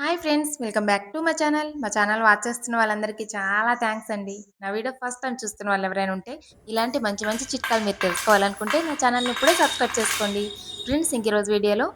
Hi friends welcome back to మా channel. మా channel watch చేస్తున్న వాళ్ళందరికీ చాలా థ్యాంక్స్ అండి. నా వీడియో ఫస్ట్ టైం చూస్తున్న వాళ్ళు ఎవరైనా ఉంటే ఇలాంటి మంచి మంచి చిట్కాలు మీరు తెలుసుకోవాలనుకుంటే నా ఛానల్ని ఇప్పుడే సబ్స్క్రైబ్ చేసుకోండి. ఫ్రెండ్స్ ఇంక ఈరోజు వీడియోలో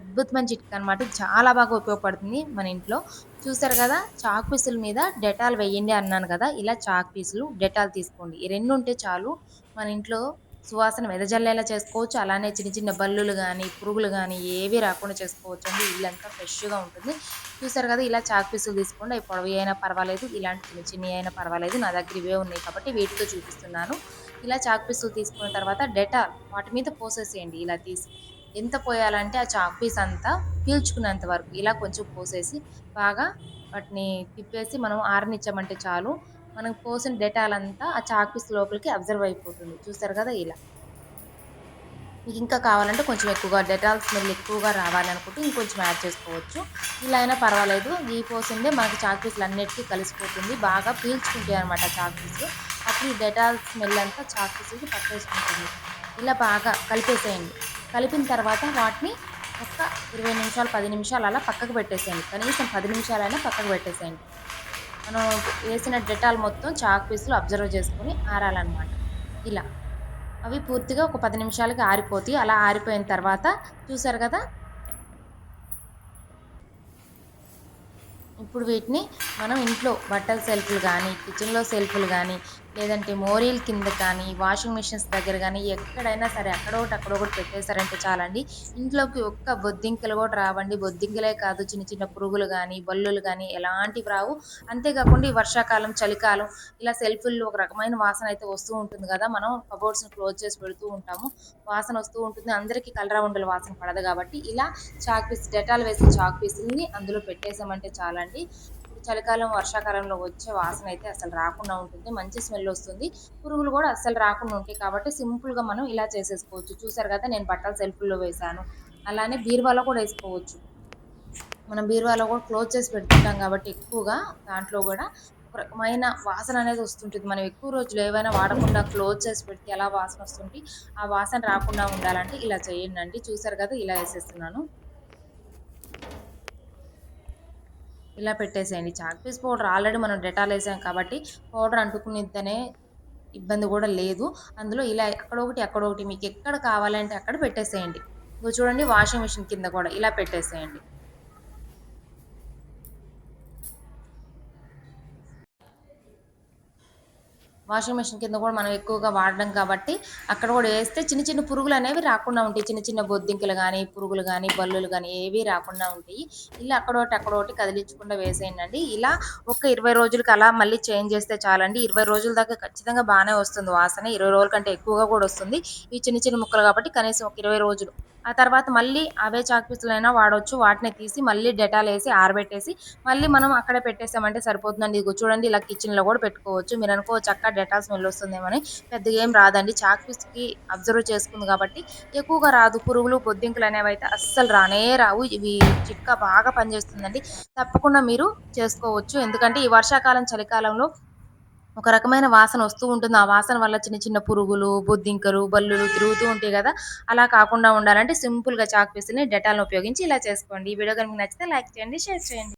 అద్భుతమైన చిట్కా అనమాట చాలా బాగా ఉపయోగపడుతుంది మన ఇంట్లో. చూసారు కదా చాక్ పీసుల మీద డెటాల్ వేయండి అన్నాను కదా ఇలా చాక్ పీసులు డెటాల్ తీసుకోండి. ఈ రెండు ఉంటే చాలు మన ఇంట్లో సువాసన వెదజల్లేలా చేసుకోవచ్చు. అలానే చిన్న చిన్న బల్లులు కానీ పురుగులు కానీ ఏవి రాకుండా చేసుకోవచ్చు అండి ఇల్లంతా ఫ్రెష్గా ఉంటుంది. చూసారు కదా ఇలా చాక్ పీసులు తీసుకోండి. అవి పొడవి అయినా పర్వాలేదు ఇలాంటి చిన్న చిన్న అయినా పర్వాలేదు. నా దగ్గర ఇవే ఉన్నాయి కాబట్టి వీటితో చూపిస్తున్నాను. ఇలా చాక్ పీసులు తీసుకున్న తర్వాత డెటాల్ వాటి మీద పోసేసేయండి. ఇలా తీసి ఎంత పోయాలంటే ఆ చాక్ పీస్ అంతా పీల్చుకునేంత వరకు ఇలా కొంచెం పోసేసి బాగా వాటిని తిప్పేసి మనం ఆరనిచ్చామంటే చాలు. మనం పోసిన డెటాల్ అంతా ఆ చాక్ పీస్ లోపలికి అబ్జర్వ్ అయిపోతుంది. చూస్తారు కదా ఇలా. మీకు ఇంకా కావాలంటే కొంచెం ఎక్కువగా డెటాల్ స్మెల్ ఎక్కువగా రావాలనుకుంటే ఇంకొంచెం యాడ్ చేసుకోవచ్చు. ఇలా అయినా పర్వాలేదు. ఈ పోసిందే మనకి చాక్ పీసులు అన్నిటికీ కలిసిపోతుంది. బాగా పీల్చుకుంటాయి అనమాట చాక్ పీసులు అప్పుడు ఈ డెటాల్ స్మెల్ అంతా చాక్ పీసులకి పట్టేసుకుంటుంది. ఇలా బాగా కలిపేసేయండి. కలిపిన తర్వాత వాటిని ఒక ఇరవై నిమిషాలు పది నిమిషాలు అలా పక్కకు పెట్టేసేయండి. కనీసం పది నిమిషాలైనా పక్కకు పెట్టేసేయండి. మనం వేసిన డెటాల్ మొత్తం చాక్ పీసులు అబ్జర్వ్ చేసుకొని ఆరాలన్నమాట. ఇలా. అవి పూర్తిగా ఒక పది నిమిషాలకి ఆరిపోతాయి. అలా ఆరిపోయిన తర్వాత చూసారు కదా? ఇప్పుడు వీటిని మనం ఇంట్లో బట్టల సెల్ఫ్లు కానీ కిచెన్లో సెల్ఫ్లు కానీ లేదంటే మోరీల కింద కానీ వాషింగ్ మిషన్స్ దగ్గర కానీ ఎక్కడైనా సరే అక్కడో ఒకటి అక్కడో ఒకటి పెట్టేశారంటే చాలండి. ఇంట్లోకి ఒక్క బొద్దింకలు కూడా రావండి. బొద్దింకలే కాదు చిన్న చిన్న పురుగులు కానీ బల్లులు కానీ ఎలాంటివి రావు. అంతేకాకుండా ఈ వర్షాకాలం చలికాలం ఇలా సెల్ఫుల్లో ఒక రకమైన వాసన అయితే వస్తూ ఉంటుంది కదా. మనం కబోర్డ్స్ని క్లోజ్ చేసి పెడుతూ ఉంటాము. వాసన వస్తూ ఉంటుంది. అందరికీ కలరా ఉండల వాసన పడదు కాబట్టి ఇలా చాక్ పీస్ డెటాల్ వేసిన చాక్ పీసుల్ని అందులో పెట్టేసామంటే చాలండి. చలికాలం వర్షాకాలంలో వచ్చే వాసన అయితే అసలు రాకుండా ఉంటుంది. మంచి స్మెల్ వస్తుంది. పురుగులు కూడా అస్సలు రాకుండా ఉంటాయి కాబట్టి సింపుల్గా మనం ఇలా చేసేసుకోవచ్చు. చూసారు కదా నేను బట్టలు సెల్ఫ్లో వేసాను అలానే బీరువాలో కూడా వేసుకోవచ్చు. మనం బీరువాలో కూడా క్లోజ్ చేసి పెడుతుంటాం కాబట్టి ఎక్కువగా దాంట్లో కూడా ఒక రకమైన వాసన అనేది వస్తుంటుంది. మనం ఎక్కువ రోజులు ఏవైనా వాడకుండా క్లోజ్ చేసి పెడితే ఎలా వాసన వస్తుంది ఆ వాసన రాకుండా ఉండాలంటే ఇలా చేయండి చూసారు కదా ఇలా వేసేస్తున్నాను. ఇలా పెట్టేసేయండి. చాక్ పీస్ పౌడర్ ఆల్రెడీ మనం డెటాల్ వేసాం కాబట్టి పౌడర్ అంటుకునిద్దనే ఇబ్బంది కూడా లేదు. అందులో ఇలా అక్కడొకటి అక్కడొకటి మీకు ఎక్కడ కావాలంటే అక్కడ పెట్టేసేయండి. చూడండి వాషింగ్ మిషన్ కింద కూడా ఇలా పెట్టేసేయండి. వాషింగ్ మిషన్ కింద కూడా మనం ఎక్కువగా వాడడం కాబట్టి అక్కడ కూడా వేస్తే చిన్న చిన్న పురుగులు అనేవి రాకుండా ఉంటాయి. చిన్న చిన్న బొద్దింకలు కానీ పురుగులు కానీ బల్లులు కానీ ఏవి రాకుండా ఉంటాయి. ఇలా అక్కడోటి అక్కడోటి కదిలించకుండా వేసేయండి ఇలా ఒక ఇరవై రోజులకి అలా మళ్ళీ చేంజ్ చేస్తే చాలండి. ఇరవై రోజుల దాకా ఖచ్చితంగా బాగానే వస్తుంది. వాసన ఇరవై రోజుల కంటే ఎక్కువగా కూడా వస్తుంది. ఈ చిన్న చిన్న ముక్కలు కాబట్టి కనీసం ఒక ఇరవై రోజులు. ఆ తర్వాత మళ్ళీ అవే చాక్పీసులైనా వాడవచ్చు వాటిని తీసి మళ్ళీ డెటాల్ వేసి ఆరబెట్టేసి మళ్ళీ మనం అక్కడే పెట్టేసామంటే సరిపోతుందండి. ఇది చూడండి ఇలా కిచెన్లో కూడా పెట్టుకోవచ్చు. మీరు అనుకోవచ్చు అక్క డెటాల్ స్మెల్ వస్తుందేమని పెద్దగా ఏం రాదండి. చాక్ పీస్కి అబ్జర్వ్ చేసుకుంది కాబట్టి ఎక్కువగా రాదు. పురుగులు బొద్దింకులు అనేవి అయితే అస్సలు రానే రావు. ఇవి చిట్కా బాగా పనిచేస్తుందండి. తప్పకుండా మీరు చేసుకోవచ్చు. ఎందుకంటే ఈ వర్షాకాలం చలికాలంలో ఒక రకమైన వాసన వస్తూ ఉంటుంది. ఆ వాసన వల్ల చిన్న చిన్న పురుగులు బొద్దింకలు బల్లులు తిరుగుతూ ఉంటాయి కదా. అలా కాకుండా ఉండాలంటే సింపుల్గా చాక్ పీస్ని డెటాల్ని ఉపయోగించి ఇలా చేసుకోండి. ఈ వీడియో కనుక నచ్చితే లైక్ చేయండి షేర్ చేయండి.